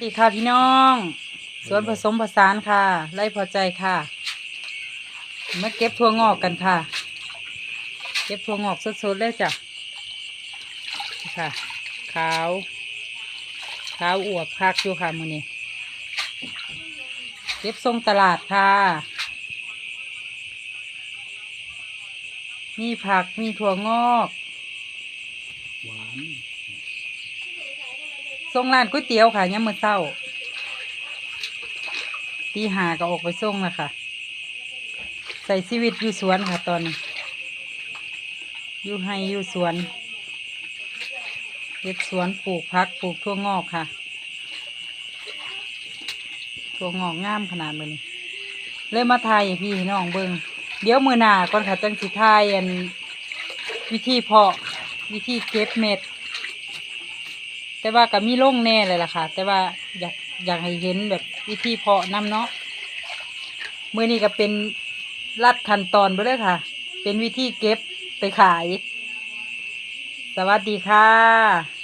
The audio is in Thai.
สวัสดีค่ะพี่น้องสวนผสมผสานค่ะ ไล่พอใจค่ะมาเก็บถั่วงอกกันค่ะ เก็บถั่วงอกสดๆเลยจ้ะค่ะ ขาว ขาวอวบคักอยู่ค่ะมือนี้เก็บทรงตลาดค่ะ มีผักมีถั่วงอก หวาน ทรงร้านก๋วยเตี๋ยวค่ะยามมื้อเช้าตีหาก็ออกไปส่งแล้วค่ะ ใส่ชีวิตอยู่สวนค่ะตอนนี้อยู่ให้อยู่สวนเฮ็ดสวนปลูกพักปลูกทั่วงอกค่ะทั่วงอกงามขนาดเลยเลยมาทายพี่น้องเบิงเดี๋ยวมือหนาก่อนค่ะจังสิทายอันวิธีเพาะวิธีเก็บเม็ด แต่ว่าก็มีโล่งแน่เลยล่ะค่ะ แต่ว่าอยากอยากให้เห็นแบบวิธีเพาะน้ำเนาะเมื่อนี้ก็เป็นลัดขั้นตอนไปเลยค่ะ เป็นวิธีเก็บไปขาย สวัสดีค่ะ